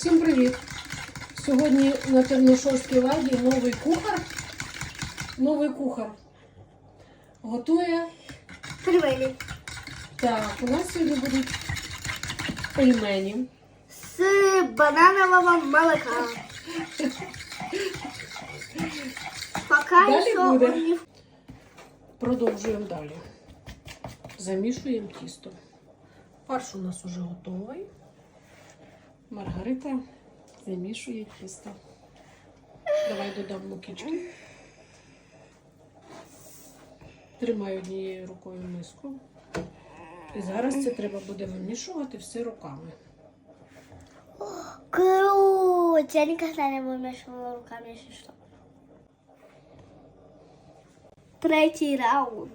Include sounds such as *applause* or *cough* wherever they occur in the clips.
Всім привіт! Сьогодні на Терношовській ладі новий кухар. Новий кухар готує. Пельмені. Так, у нас сьогодні будуть пельмені. З бананового молока. Пока що буде. Продовжуємо далі. Замішуємо тісто. Фарш у нас уже готовий. Маргарита замішує тісто. Давай додам мукички. Тримаю однією рукою миску. І зараз це треба буде вимішувати все руками. Круть! Я никогда не вымешивала руками, если что. Третій раунд.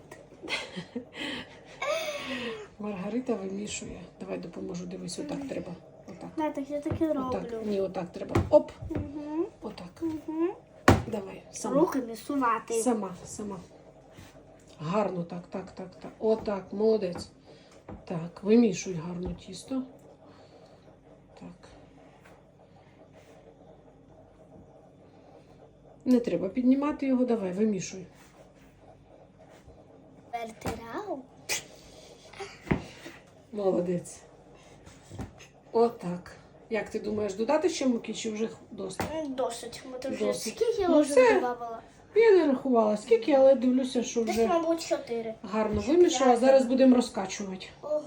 Маргарита вимішує. Давай допоможу. Дивись, отак треба. Отак. Да, так я так і Отак. Ні, отак треба. Оп! Угу. Отак. Угу. Давай. Сама. Руки не сувати. Сама, сама. Гарно так, так, так, так. Отак, молодець. Так, вимішуй гарно тісто. Так. Не треба піднімати його, давай, вимішуй. Четвертий. Молодець. Отак. Як ти думаєш, додати ще муки чи вже досить? Досить. Ми тут вже Досить. скільки я Ну, вже все. додавала? Я не рахувала скільки, але дивлюся, що Десь, вже мабуть, чотири. гарно вимішала. Зараз будемо розкачувати. Ого.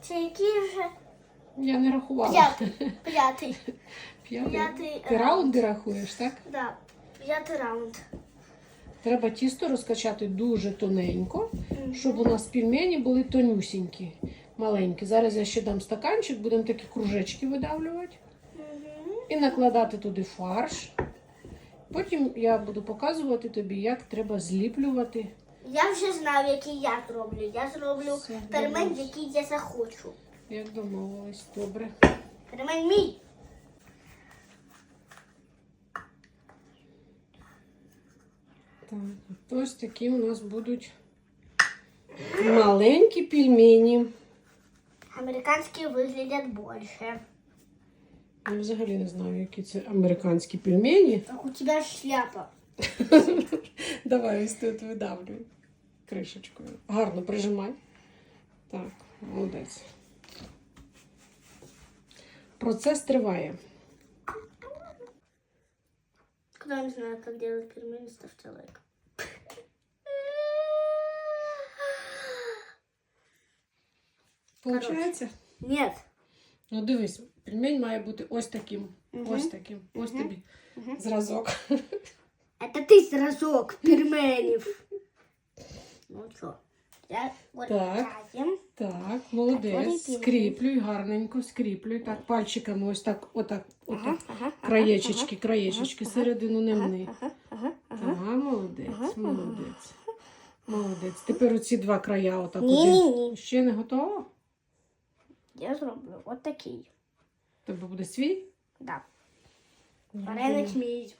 Це який вже Я не рахувала. п'ятий. *laughs* П'ятий. П'ятий. П'ятий Ти раунд. раунди рахуєш, так? Да. П'ятий раунд. Треба тісто розкачати дуже тоненько, щоб у нас пельмені були тонюсінькі, маленькі. Зараз я ще дам стаканчик, будемо такі кружечки видавлювати і накладати туди фарш. Потім я буду показувати тобі, як треба зліплювати. Я вже знаю, який я зроблю. Я зроблю Все, пельмень, який я захочу. Як домовились, добре. Пельмень мій. Так, ось такі у нас будуть маленькі пельмені. Американські виглядять більше. Я взагалі не знаю, які це американські пельмені. Так у тебе ж шляпа. *laughs* Давай ось тут видавлюй кришечкою. Гарно прижимай. Так, молодець. Процес триває. Кто не знает, как делать пельмени, ставьте лайк. Получається? Нет. Ну дивись, пельмень має бути ось таким. Мгм. Ось таким. Ось Мгм. тобі Мгм. зразок. Это ты сразок пельменев. Ну что, я Так. Так, молодець. Скріплюй, гарненько, скріплюй. Так, пальчиками ось так, отак, отак. ага, Краєчечки, краєчечки, ага, середину не мни. ага, ага, Так, ага. молодець, Ага, молодець. Молодець. Тепер оці два края отак Ні, один. ні, ні. Ще не готово? Я зроблю вот такий. Тебе буде свій? Да. Ну, Вареник мій.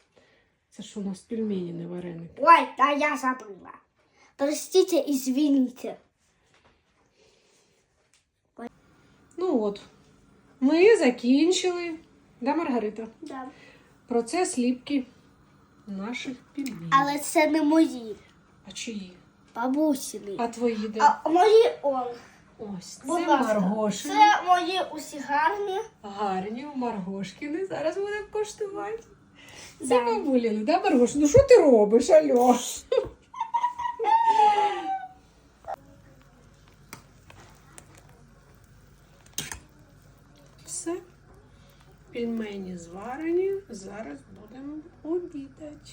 Це ж у нас пельмені, не вареник. Ой, да я забыла. Простите, извините. Ну от, ми закінчили. Да, Маргарита? Да. Процес ліпки наших пельменів. Але це не мої. А чиї? Бабусіни. А твої де? А мої он. Ось, Будь це ласка. Маргошини. Це мої усі гарні. Гарні у Маргошкини. Зараз будемо коштувати. Це Да. бабуліни, да, Маргош? Ну що ти робиш, Альо? Все. Пельмені зварені. Зараз будемо обідати.